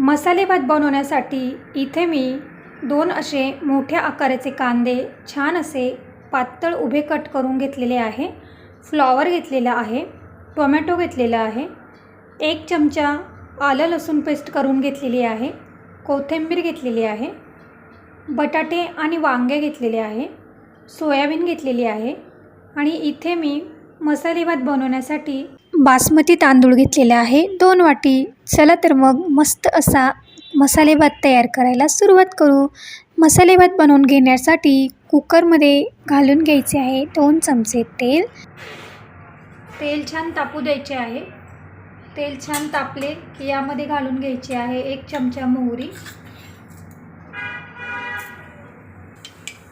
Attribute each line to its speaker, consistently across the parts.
Speaker 1: मसाले भात बनवण्यासाठी इथे मी दोन असे मोठ्या आकाराचे कांदे छान असे पातळ उभे कट करून घेतलेले आहे. फ्लॉवर घेतलेला आहे टोमॅटो घेतलेला आहे एक चमचा आलं लसूण पेस्ट करून घेतलेली आहे कोथिंबीर घेतलेली आहे बटाटे आणि वांगे घेतलेले आहे सोयाबीन घेतलेली आहे आणि इथे मी मसाले भात बनवण्यासाठी बासमती तांदूळ घेतलेले आहे. दोन वाटी. चला तर मग मस्त असा मसाले भात तयार करायला सुरुवात करू. मसाले भात बनवून घेण्यासाठी कुकरमध्ये घालून घ्यायचे आहे दोन चमचे तेल. तेल छान तापू द्यायचे आहे. तेल छान तापले की यामध्ये घालून घ्यायचे आहे एक चमचा मोहरी.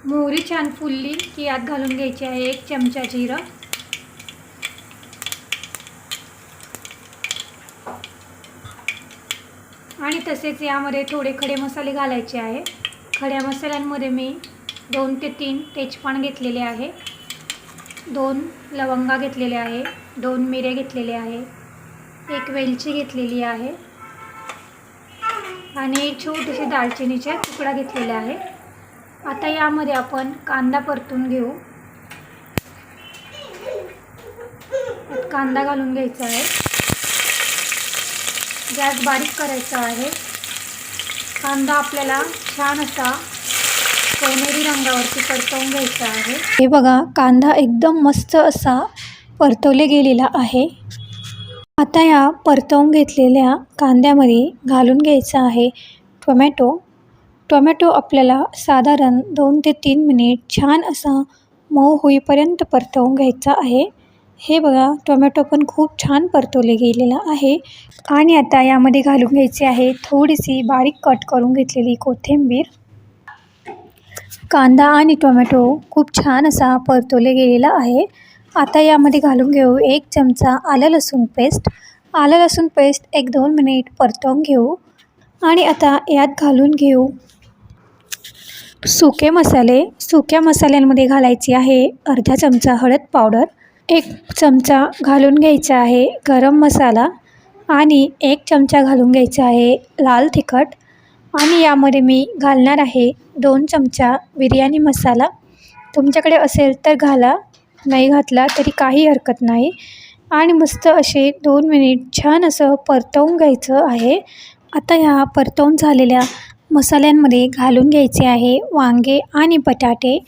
Speaker 1: मोहरी छान फुलली की यात घालून घ्यायची आहे एक चमचा जिरं. मी तसेच यामध्ये थोडे खडे मसाले घालायचे आहे. खड्या मसाल्यांमध्ये मी दोन ते तीन तेजपान घेतलेले आहे. दोन लवंगा घेतलेले आहे. दोन मिरे घेतलेले आहे. एक वेलची घेतलेली आहे. आणि एक छोटीशी दालचिनीचा तुकडा घेतलेला आहे. आता यामध्ये आपण कांदा परतून घेऊ. कांदा घालून घ्यायचा आहे. गॅस बारीक करायचा आहे. कांदा आपल्याला छान असा सोनेरी रंगावरती परतवून घ्यायचा आहे. हे बघा कांदा एकदम मस्त असा परतवले गेलेला आहे. आता या परतवून घेतलेल्या कांद्यामध्ये घालून घ्यायचा आहे टोमॅटो. टोमॅटो आपल्याला साधारण दोन ते तीन मिनिट छान असा मऊ होईपर्यंत परतवून घ्यायचा आहे. हे बघा टोमॅटो पण खूप छान परतवले गेलेला आहे. आणि आता यामध्ये घालून घ्यायची आहे थोडीशी बारीक कट करून घेतलेली कोथिंबीर. कांदा आणि टोमॅटो खूप छान असा परतवले गेलेला आहे. आता यामध्ये घालून घेऊ एक चमचा आलं लसूण पेस्ट. आलं लसूण पेस्ट एक दोन मिनिट परतवून घेऊ. आणि आता यात घालून घेऊ सुके मसाले. सुक्या मसाल्यांमध्ये घालायची आहे अर्धा चमचा हळद पावडर. एक चमचा घालून घ्यायचा आहे गरम मसाला आणि एक चमचा घालून घ्यायचा आहे लाल तिखट. आणि यामध्ये मी घालणार आहे दोन चमचा बिर्याणी मसाला. तुमच्याकडे असेल तर घाला नाही घातला तरी काही हरकत नाही. आणि मस्त असे दोन मिनिट छान असं परतवून घ्यायचं आहे. आता ह्या परतवून झालेल्या मसाल्यांमध्ये घालून घ्यायचे आहे वांगे आणि बटाटे.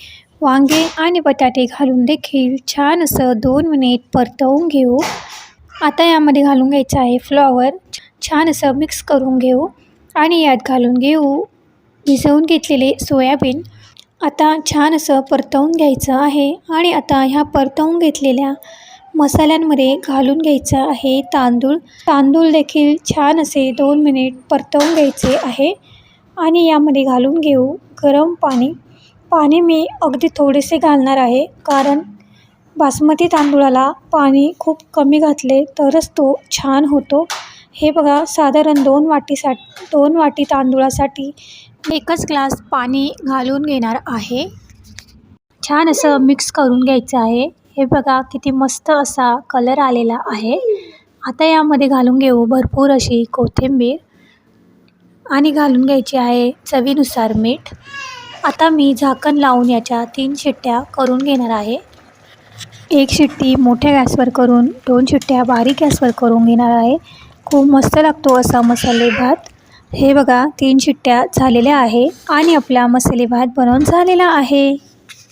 Speaker 1: वांगे आणि बटाटे घालून देखील छान असं दोन मिनिट परतवून घेऊ. आता यामध्ये घालून घ्यायचं आहे फ्लॉवर छान असं मिक्स करून घेऊ आणि यात घालून घेऊ. भिजवून घेतलेले सोयाबीन. आता छान असं परतवून घ्यायचं आहे आणि आता ह्या परतवून घेतलेल्या मसाल्यांमध्ये घालून घ्यायचं आहे तांदूळ. तांदूळ देखील छान असे दोन मिनिट परतवून घ्यायचे आहे आणि यामध्ये घालून घेऊ गरम पाणी. पाणी मी अगदी थोडेसे घालणार आहे कारण बासमती तांदूळाला पाणी खूप कमी घातले तरच तो छान होतो. हे बघा साधारण दोन वाटीसा दोन वाटी तांदूळासाठी एकच ग्लास पाणी घालून घेणार आहे. छान असं मिक्स करून घ्यायचं आहे. हे बघा किती मस्त असा कलर आलेला आहे. आता यामध्ये घालून घेऊ भरपूर अशी कोथिंबीर. आणि घालून घ्यायची आहे चवीनुसार मीठ. आता मी झाकण लावून याच्या तीन शिट्ट्या करून घेणार आहे. एक शिट्टी मोठ्या गॅसवर करून दोन शिट्ट्या बारीक गॅसवर करून घेणार आहे. खूप मस्त लागतो असा मसाले भात. हे बघा तीन शिट्ट्या झालेल्या आहे आणि आपला मसाले भात बनवून झालेला आहे.